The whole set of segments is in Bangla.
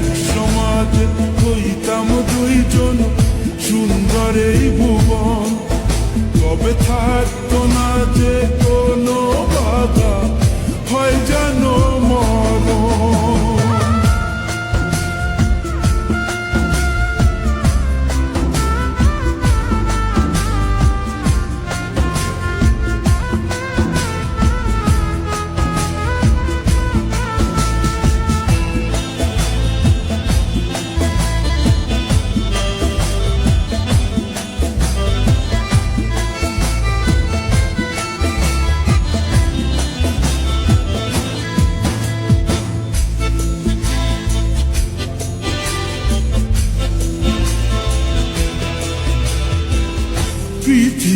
এক সমাজ হইতাম দুইজন সুন্দর এই ভুবন। কবে থাকতো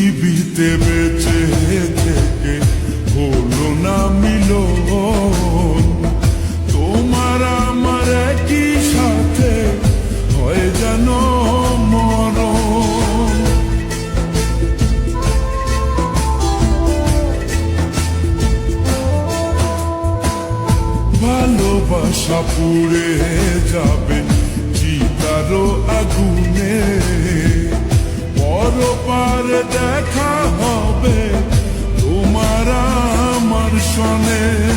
পৃথিবীতে বেঁচে থেকে হলো না মিলন। তোমার আমার একই সাথে হয় যেন মরণ। ভালোবাসা পুড়ে যাবে চিতারো আগুনে। পরপার দেখা হবে। তোমার আমার সনে।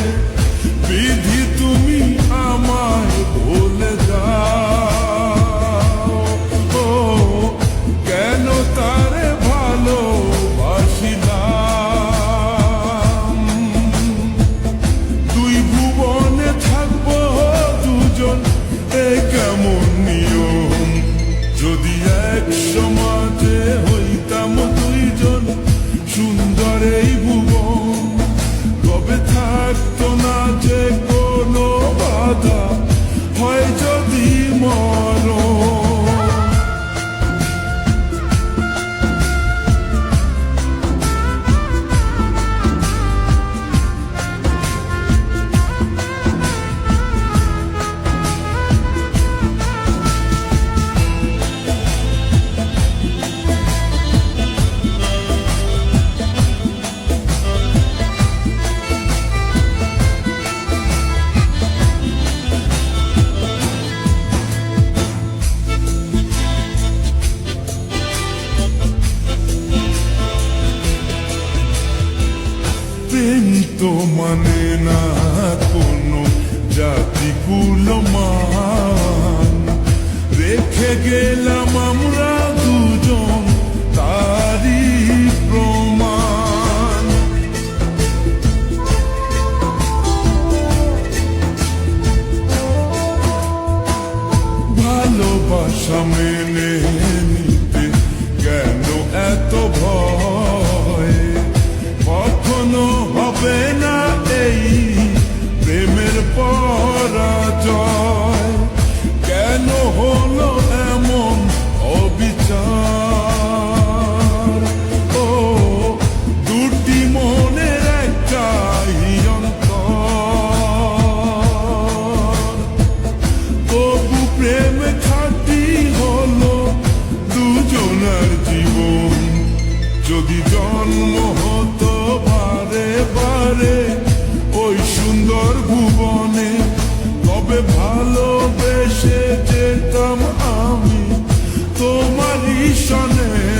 প্রেম তো মানে না কোনো জাতি কুলমান রেখে গেলাম আমরা দুজন তারি প্রমাণ ভালোবাসা মেনে বারে ওই সুন্দর ভুবনে। তবে ভালোবেসে যেতাম আমি তোমার সনে।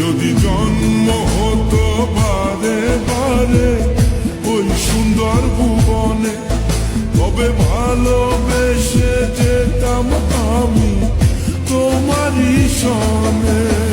যদি জন্ম হতো পারে পারে ওই সুন্দর ভুবনে তবে ভালোবেসে যেতাম আমি তোমারই সনে।